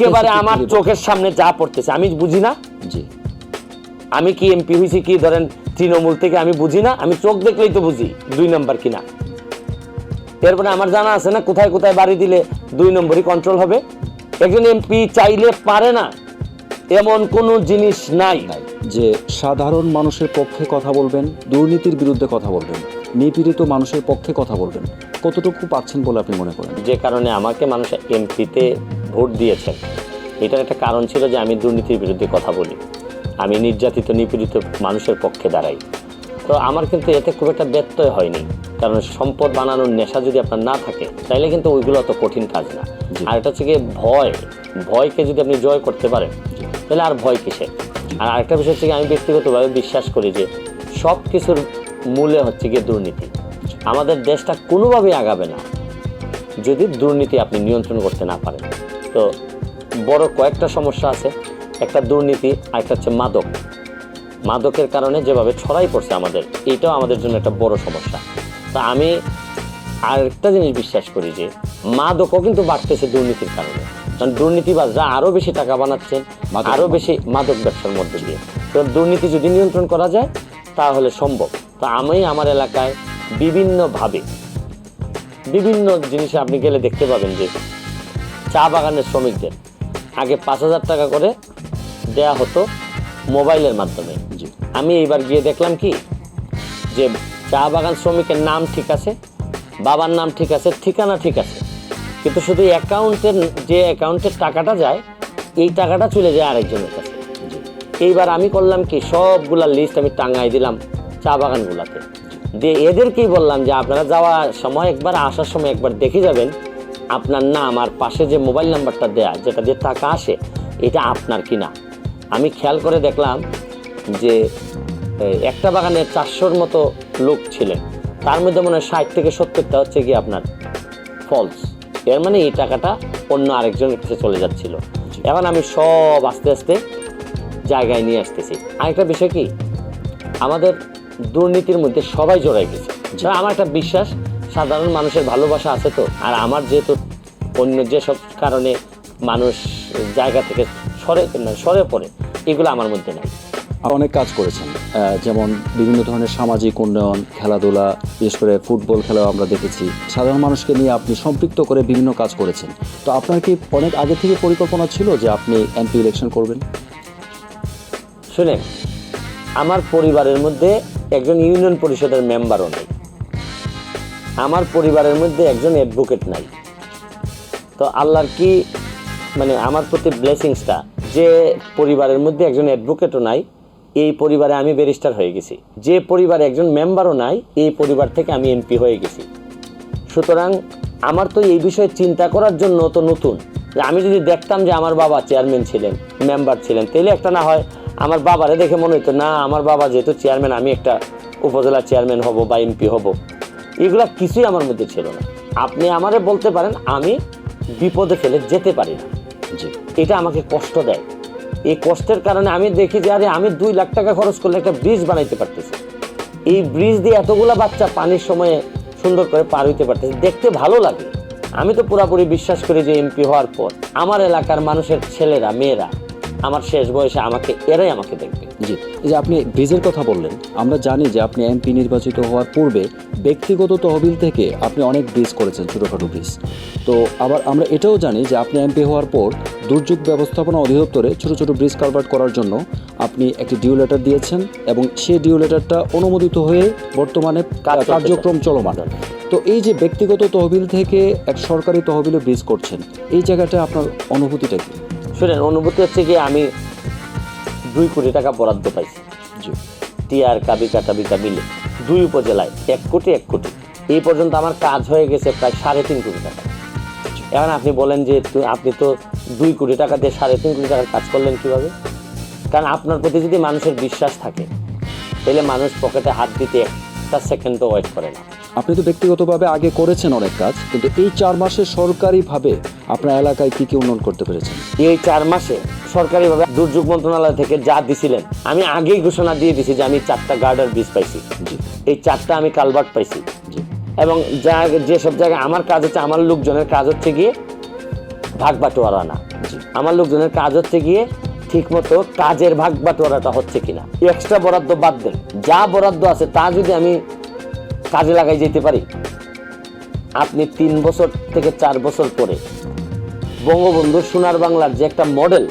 একেবারে আমার চোখের সামনে যা পড়তেছে আমি বুঝি না? জি। আমি কি এমপি হয়েছি কি ধরেন তৃণমূল থেকে আমি বুঝি না? আমি চোখ দেখলেই তো বুঝি দুই নম্বর কিনা। এরপরে আমার জানা আছে না কোথায় কোথায় বাড়ি দিলে দুই নম্বরই কন্ট্রোল হবে? একজন এমপি চাইলে পারে না এমন কোনো জিনিস নাই যে সাধারণ মানুষের পক্ষে কথা বলবেন দুর্নীতির বিরুদ্ধে কথা বলবেন নিপীড়িত মানুষের পক্ষে কথা বলবেন কতটুকু পাচ্ছেন বলে আপনি মনে করেন? যে কারণে আমাকে মানুষ এমপিতে ভোট দিয়েছেন। এটার একটা কারণ ছিল যে আমি দুর্নীতির বিরুদ্ধে কথা বলি। আমি নির্যাতিত নিপীড়িত মানুষের পক্ষে দাঁড়াই। তো আমার কিন্তু এতে খুব একটা ব্যত্যয় হয়নি। কারণ সম্পদ বানানোর নেশা যদি আপনার না থাকে তাইলে কিন্তু ওইগুলো অত কঠিন কাজ না। আর এটা হচ্ছে গিয়ে ভয়। ভয়কে যদি আপনি জয় করতে পারেন তাহলে আর ভয় কিসে আর আরেকটা বিষয় হচ্ছে আমি ব্যক্তিগতভাবে বিশ্বাস করি যে সব কিছুর মূলে হচ্ছে গিয়ে দুর্নীতি। আমাদের দেশটা কোনোভাবেই আগাবে না যদি দুর্নীতি আপনি নিয়ন্ত্রণ করতে না পারেন। তো বড় কয়েকটা সমস্যা আছে। একটা দুর্নীতি আর একটা হচ্ছে মাদক। মাদকের কারণে যেভাবে ছড়াই পড়ছে আমাদের এটাও আমাদের জন্য একটা বড় সমস্যা। তা আমি আরেকটা জিনিস বিশ্বাস করি যে মাদকও কিন্তু বাড়তেছে দুর্নীতির কারণে। কারণ দুর্নীতিবাজরা আরও বেশি টাকা বানাচ্ছেন আরও বেশি মাদক ব্যবসার মধ্যে দিয়ে। তো দুর্নীতি যদি নিয়ন্ত্রণ করা যায় তাহলে সম্ভব। তো আমি আমার এলাকায় বিভিন্নভাবে বিভিন্ন জিনিসে আপনি গেলে দেখতে পাবেন যে চা বাগানের শ্রমিকদের। আগে পাঁচ হাজার টাকা করে দেয়া হতো মোবাইলের মাধ্যমে। আমি এইবার গিয়ে দেখলাম কি? যে চা বাগান শ্রমিকের নাম ঠিক আছে বাবার নাম ঠিক আছে ঠিকানা ঠিক আছে। কিন্তু শুধু অ্যাকাউন্টের যে অ্যাকাউন্টের টাকাটা যায় এই টাকাটা চলে যায় আরেকজনের কাছে। এইবার আমি করলাম কি? সবগুলা লিস্ট আমি টাঙাই দিলাম চা বাগানগুলাতে। দিয়ে এদেরকেই বললাম যে আপনারা যাওয়ার সময় একবার আসার সময় একবার দেখে যাবেন। আপনার নাম আর পাশে যে মোবাইল নাম্বারটা দেয়া যেটা দিয়ে টাকা আসে এটা আপনার কিনা? আমি খেয়াল করে দেখলাম যে একটা বাগানে চারশোর মতো লোক ছিলেন। তার মধ্যে মনে হয় ষাট থেকে সত্তরটা হচ্ছে কি আপনার ফলস এর মানে এই টাকাটা অন্য আরেকজনের কাছে চলে যাচ্ছিল। এখন আমি সব আস্তে আস্তে জায়গায় নিয়ে আসতেছি। আরেকটা বিষয় কি? আমাদের দুর্নীতির মধ্যে সবাই জড়াই গেছে। যা আমার একটা বিশ্বাস সাধারণ মানুষের ভালোবাসা আছে তো। আর আমার যেহেতু অন্য যেসব কারণে মানুষ জায়গা থেকে সরে সরে পড়ে এগুলো আমার মধ্যে নাই। আর অনেক কাজ করেছেন যেমন বিভিন্ন ধরনের সামাজিক উন্নয়ন খেলাধুলা বিশেষ করে ফুটবল খেলাও আমরা দেখেছি। সাধারণ মানুষকে নিয়ে আপনি সম্পৃক্ত করে বিভিন্ন কাজ করেছেন। তো আপনার কি অনেক আগে থেকে পরিকল্পনা ছিল যে আপনি এমপি ইলেকশন করবেন? শুনে আমার পরিবারের মধ্যে একজন ইউনিয়ন পরিষদের মেম্বারও নাই। আমার পরিবারের মধ্যে একজন অ্যাডভোকেট নাই। তো আল্লাহর কি মানে আমার প্রতি ব্লেসিংসটা যে পরিবারের মধ্যে একজন অ্যাডভোকেটও নাই, এই পরিবারে আমি ব্যারিস্টার হয়ে গেছি। যে পরিবারে একজন মেম্বারও নাই, এই পরিবার থেকে আমি এমপি হয়ে গেছি। সুতরাং আমার তো এই বিষয়ে চিন্তা করার জন্য তো নতুন। যে আমি যদি দেখতাম যে আমার বাবা চেয়ারম্যান ছিলেন মেম্বার ছিলেন, তাহলে একটা না হয় আমার বাবারে দেখে মনে হতো না, আমার বাবা যেহেতু চেয়ারম্যান আমি একটা উপজেলা চেয়ারম্যান হব বা এমপি হব। এগুলা কিছুই আমার মধ্যে ছিল না। আপনি আমারে বলতে পারেন আমি বিপদে ফেলে যেতে পারি না। জি। এটা আমাকে কষ্ট দেয়। এই কষ্টের কারণে আমি দেখি যে আরে আমি দুই লাখ টাকা খরচ করলে একটা ব্রিজ বানাইতে পারতেছি। এই ব্রিজ দিয়ে এতগুলা বাচ্চা পানির সময়ে সুন্দর করে পার হইতে পারতেছে। দেখতে ভালো লাগে। আমি তো পুরাপুরি বিশ্বাস করি যে এমপি হওয়ার পর আমার এলাকার মানুষের ছেলেরা মেয়েরা আমার শেষ বয়সে আমাকে এরাই আমাকে দেখবে। জি এই যে আপনি ব্রিজের কথা বললেন আমরা জানি যে আপনি এমপি নির্বাচিত হওয়ার পূর্বে ব্যক্তিগত তহবিল থেকে আপনি অনেক ব্রিজ করেছেন ছোটোখাটো ব্রিজ। তো আবার আমরা এটাও জানি যে আপনি এমপি হওয়ার পর দুর্যোগ ব্যবস্থাপনা অধিদপ্তরে ছোট ছোট ব্রিজ কারবার করার জন্য আপনি একটি ডিউ লেটার দিয়েছেন এবং সেই ডিউ লেটারটা অনুমোদিত হয়ে বর্তমানে কার্যক্রম চলমান। তো এই যে ব্যক্তিগত তহবিল থেকে এক সরকারি তহবিলে ব্রিজ করছেন এই জায়গাটা আপনার অনুভূতিটা কি? শুনেন অনুভূতি হচ্ছে কি আমি দুই কোটি টাকা বরাদ্দ পাইছে। জি। টিআর কাবিকা টাবিকা মিলে দুই উপজেলায় এক কোটি এক কোটি। এই পর্যন্ত আমার কাজ হয়ে গেছে প্রায় সাড়ে তিন কোটি টাকা। এখন আপনি বলেন যে আপনি তো দুই কোটি টাকা দিয়ে সাড়ে তিন কোটি টাকার কাজ করলেন কীভাবে? কারণ আপনার প্রতি যদি মানুষের বিশ্বাস থাকে তাহলে মানুষ পকেটে হাত দিতে একটা সেকেন্ডও ওয়েট করে না। আপনি তো ব্যক্তিগতভাবে আগে করেছেন অনেক কাজ কিন্তু এই চার মাসে সরকারিভাবে আপনার এলাকায় কী কী উন্নয়ন করতে পেরেছেন? এই চার মাসে সরকারিভাবে দুর্যোগ মন্ত্রণালয় থেকে যা দিছিলেন আমি আগেই ঘোষণা দিয়ে দিছি যে আমি চারটা গার্ডার বীজ পাইছি। এই চারটা আমি কালভার্ট পাইছি। এবং যা যেসব জায়গায় আমার কাজ হচ্ছে আমার লোকজনের কাজ হচ্ছে গিয়ে ভাগ বাটোয়ারা না আমার লোকজনের কাজ হচ্ছে গিয়ে ঠিক মতো কাজের ভাগ বাটোয়ারাটা হচ্ছে কিনা। এক্সট্রা বরাদ্দ বাদ দেন। যা বরাদ্দ আছে তা যদি আমি কাজে লাগাই যেতে পারি আপনি তিন বছর থেকে চার বছর পরে বঙ্গবন্ধু সোনার বাংলার যে একটা মডেল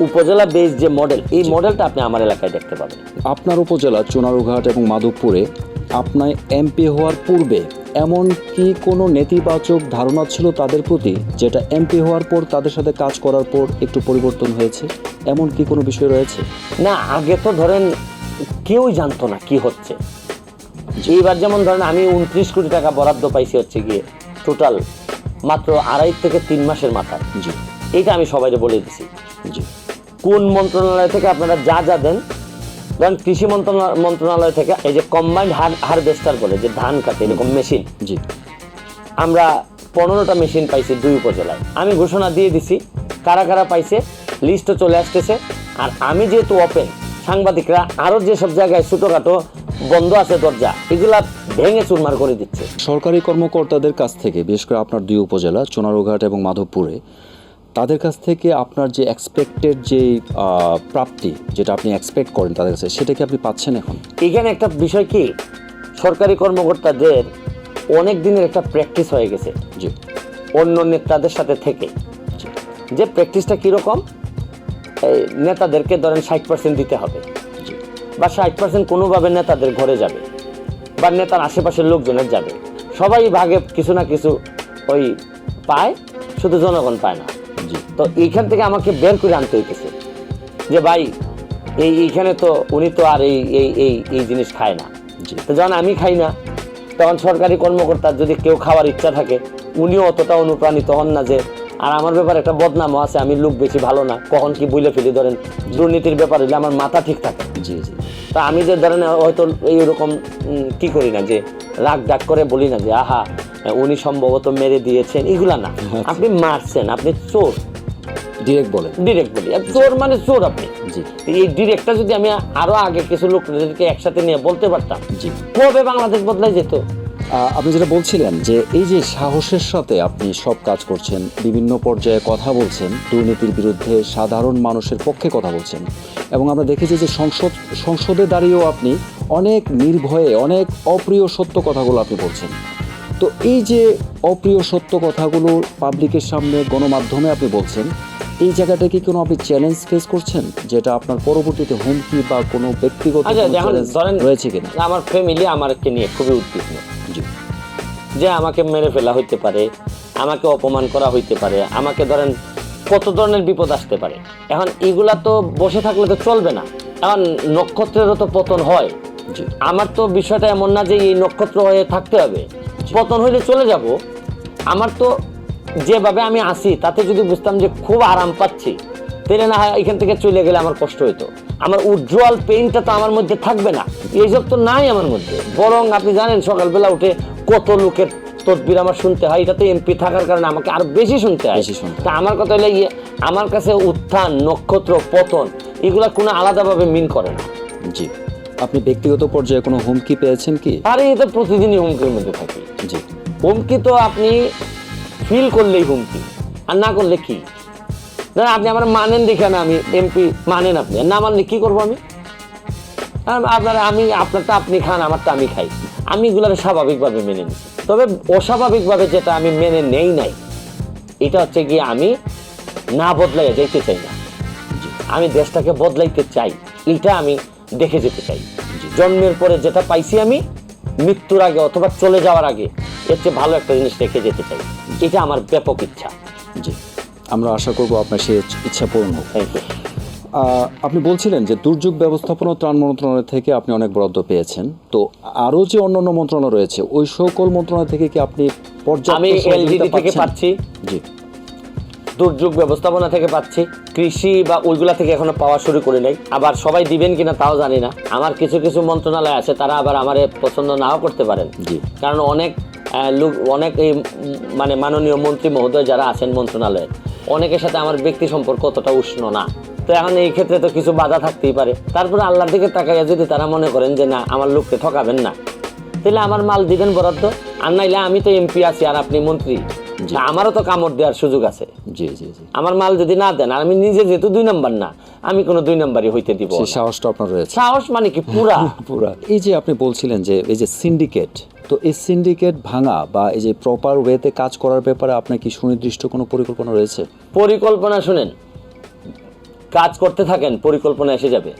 উপজেলা বেস যে মডেল এই মডেলটা আপনি আমার এলাকায় দেখতে পাবেন। আপনার উপজেলা চুনারুঘাট এবং মাধবপুরে আপনার এমপি হওয়ার পূর্বে এমন কি কোনো নেতিবাচক ধারণা ছিল তাদের প্রতি যেটা এমপি হওয়ার পর তাদের সাথে কাজ করার পর একটু পরিবর্তন হয়েছে? এমন কি কোনো বিষয় রয়েছে? না আগে তো ধরেন কেউই জানতো না কি হচ্ছে। এইবার যেমন ধরেন আমি উনত্রিশ কোটি টাকা বরাদ্দ পাইছি হচ্ছে গিয়ে টোটাল মাত্র আড়াই থেকে তিন মাসের মাথায়। জি। এইটা আমি সবাইকে বলে দিছি। জি। কোন মন্ত্রণালয় থেকে আপনারা যা যা দেন ধরেন কৃষি মন্ত্রণা- মন্ত্রণালয় থেকে এই যে কম্বাইন্ড হারভেস্টার বলে যে ধান কাটে এরকম মেশিন জি। আমরা পনেরোটা মেশিন পাইছি দুই উপজেলায়। আমি ঘোষণা দিয়ে দিছি কারা কারা পাইছে লিস্টও চলে আসতেছে। আর আমি যেহেতু ওপেন সাংবাদিকরা আরও যেসব জায়গায় ছোটোখাটো বন্ধ আছে দরজা এগুলা ভেঙে চুরমার করে দিচ্ছে। সরকারি কর্মকর্তাদের কাছ থেকে বিশেষ করে আপনার দুই উপজেলা চুনারুঘাট এবং মাধবপুরে তাদের কাছ থেকে আপনার যে এক্সপেক্টেড যে প্রাপ্তি যেটা আপনি এক্সপেক্ট করেন তাদের কাছে সেটা কি আপনি পাচ্ছেন এখন? এখানে একটা বিষয় কি? সরকারি কর্মকর্তাদের অনেক দিনের একটা প্র্যাকটিস হয়ে গেছে। জি। অন্য নেতাদের সাথে থেকে। যে প্র্যাকটিসটা কীরকম? এই নেতাদেরকে ধরেন ষাট পার্সেন্ট দিতে হবে। বা ষাট পার্সেন্ট কোনোভাবে নেতাদের ঘরে যাবে বা নেতার আশেপাশের লোকজনের যাবে। সবাই ভাগে কিছু না কিছু ওই পায় শুধু জনগণ পায় না। তো এইখান থেকে আমাকে বের করে আনতে হইতেছে। যে ভাই এই এইখানে তো উনি তো আর এই এই এই এই জিনিস খায় না। তো যখন আমি খাই না তখন সরকারি কর্মকর্তার যদি কেউ খাওয়ার ইচ্ছা থাকে উনিও অতটা অনুপ্রাণিত হন না যে আর আমার ব্যাপারে একটা বদনামও আছে আমি লোক বেশি ভালো না কখন কি বুঝলে ফেলি? ধরেন দুর্নীতির ব্যাপার হলে আমার মাথা ঠিক থাকে। জি জি। তা আমি যে ধরেন হয়তো এইরকম কি করি না যে রাগ ডাক করে বলি না যে আহা উনি সম্ভবত মেরে দিয়েছেন। এগুলা না। আপনি মারছেন আপনি চোর। ডিরেক্ট বলেন। ডিরেক্ট বলি। চোর মানে চোর আপনি। জি। এই ডিরেক্টটা যদি আমি আরও আগে কিছু লোকদেরকে একসাথে নিয়ে বলতে পারতাম জি। কবে বাংলাদেশ বদলাই যেত? আপনি যেটা বলছিলেন যে এই যে সাহসের সাথে আপনি সব কাজ করছেন বিভিন্ন পর্যায়ে কথা বলছেন দুর্নীতির বিরুদ্ধে সাধারণ মানুষের পক্ষে কথা বলছেন এবং আমরা দেখেছি যে সংসদ সংসদে দাঁড়িয়েও আপনি অনেক নির্ভয়ে অনেক অপ্রিয় সত্য কথাগুলো আপনি বলছেন। তো এই যে অপ্রিয় সত্য কথাগুলো পাবলিকের সামনে গণমাধ্যমে আপনি বলছেন এই জায়গাটা কি কোনো আপনি চ্যালেঞ্জ ফেস করছেন? যেটা আপনার পরবর্তীতে হুমকি বা কোনো ব্যক্তিগত আচ্ছা রয়েছে কিনা? আমার ফ্যামিলি আমাকে নিয়ে খুবই উদ্বিগ্ন। যে আমাকে মেরে ফেলা হইতে পারে আমাকে অপমান করা হইতে পারে আমাকে ধরেন কত ধরনের বিপদ আসতে পারে। এখন এগুলা তো বসে থাকলে তো চলবে না। এখন নক্ষত্রেরও তো পতন হয়। আমার তো বিষয়টা এমন না যে এই নক্ষত্র হয়ে থাকতে হবে। পতন হইলে চলে যাব। আমার তো যেভাবে আমি আসি তাতে যদি বুঝতাম যে খুব আরাম পাচ্ছি তাহলে না হয় এখান থেকে চলে গেলে আমার কষ্ট হইতো। আমার উজ্জ্বল পেইনটা তো আমার মধ্যে থাকবে না। এইসব তো নাই আমার মধ্যে। বরং আপনি জানেন সকালবেলা উঠে কত লোকের তদবির আমার শুনতে হয়। এটা তো এমপি থাকার কারণে আমাকে আরও বেশি শুনতে হয়। তা আমার কথা হলে ইয়ে আমার কাছে উত্থান নক্ষত্র পতন এগুলা কোনো আলাদাভাবে মিন করে না। জি। আপনি ব্যক্তিগত পর্যায়ে কোনো হুমকি পেয়েছেন কি? আরে এ তো প্রতিদিনই হুমকির মধ্যে থাকি। জি। হুমকি তো আপনি ফিল করলেই হুমকি আর না করলে কি? না আপনি আমার মানেন দেখে না আমি এমপি মানেন আপনি না মানলে কি করব আমি? আপনার আমি আপনারটা আপনি খান আমারটা আমি খাই। আমি এগুলো স্বাভাবিকভাবে মেনে নিই তবে অস্বাভাবিকভাবে যেটা আমি মেনে নেই নাই এটা হচ্ছে গিয়ে আমি না বদলাইয়া যাইতে চাই না। আমি দেশটাকে বদলাইতে চাই এটা আমি দেখে যেতে চাই। জন্মের পরে যেটা পাইছি আমি মৃত্যুর আগে অথবা চলে যাওয়ার আগে এর চেয়ে ভালো একটা জিনিস রেখে যেতে চাই। এটা আমার ব্যাপক ইচ্ছা। জি আমরা আশা করব আপনার সেই ইচ্ছা পূরণ হোক। থ্যাংক ইউ আপনি বলছিলেন যে দুর্যোগ ব্যবস্থাপনা ত্রাণ মন্ত্রণালয় থেকে আপনি অনেক বরাদ্দ পেয়েছেন। তো আরও যে অন্যান্য মন্ত্রণালয় রয়েছে ওই সকল মন্ত্রণালয় থেকে কি আপনি পর্যাপ্ত আমি এলডিডি থেকে পাচ্ছি। জি। দুর্যোগ ব্যবস্থাপনা থেকে পাচ্ছি। কৃষি বা ওইগুলা থেকে এখনও পাওয়া শুরু করে নাই। আবার সবাই দিবেন কিনা তাও জানি না। আমার কিছু কিছু মন্ত্রণালয় আছে তারা আবার আমার পছন্দ নাও করতে পারেন। কারণ অনেক লোক অনেক এই মানে মাননীয় মন্ত্রী মহোদয় যারা আছেন মন্ত্রণালয়ে অনেকের সাথে আমার ব্যক্তি সম্পর্ক অতটা উষ্ণ না। তো এখন এই ক্ষেত্রে তো কিছু বাধা থাকতেই পারে। তারপরে আল্লাহর দিকে তাকাইয়া যদি তারা মনে করেন যে না আমার লোককে ঠকাবেন না তাহলে আমার মাল দিবেন বরাদ্দ। আর নাইলে আমি তো এমপি আছি আর আপনি মন্ত্রী। আমারও তো কামড় দেওয়ার সুযোগ আছে। জি জি জি। আমার মাল যদি না দেন আমি নিজে যেহেতু দুই নাম্বার না আমি কোনো দুই নাম্বারই হইতে দিব সাহসটা আপনার রয়েছে। সাহস মানে কি? পুরা। পুরা। এই যে আপনি বলছিলেন যে এই যে সিন্ডিকেট তো এই সিন্ডিকেট ভাঙা বা এই যে প্রপার ওয়েতে কাজ করার ব্যাপারে আপনার কি সুনির্দিষ্ট কোনো পরিকল্পনা রয়েছে? পরিকল্পনা শুনেন কাজ করতে থাকেন পরিকল্পনা এসে যাবে।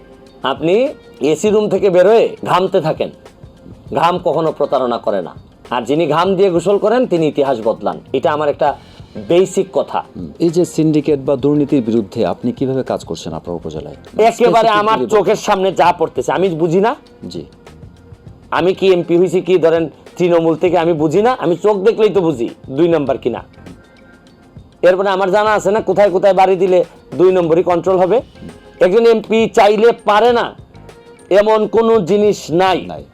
আপনি এসি রুম থেকে বেরোয় ঘামতে থাকেন। ঘাম কখনো প্রতারণা করে না। আর যিনি ঘাম দিয়ে গোসল করেন তিনি ইতিহাস বদলান। এটা আমার একটা বেসিক কথা। এই যে সিন্ডিকেট বা দুর্নীতির বিরুদ্ধে আপনি কীভাবে কাজ করছেন আপনার উপজেলায়? একেবারে আমার চোখের সামনে যা পড়তেছে আমি বুঝি না। জি। আমি কি এমপি হয়েছি কি ধরেন তৃণমূল থেকে আমি বুঝি না আমি চোখ দেখলেই তো বুঝি দুই নম্বর কিনা। এরপরে আমার জানা আছে না কোথায় কোথায় বাড়ি দিলে দুই নম্বরই কন্ট্রোল হবে। একজন এমপি চাইলে পারে না এমন কোনো জিনিস নাই। নাই।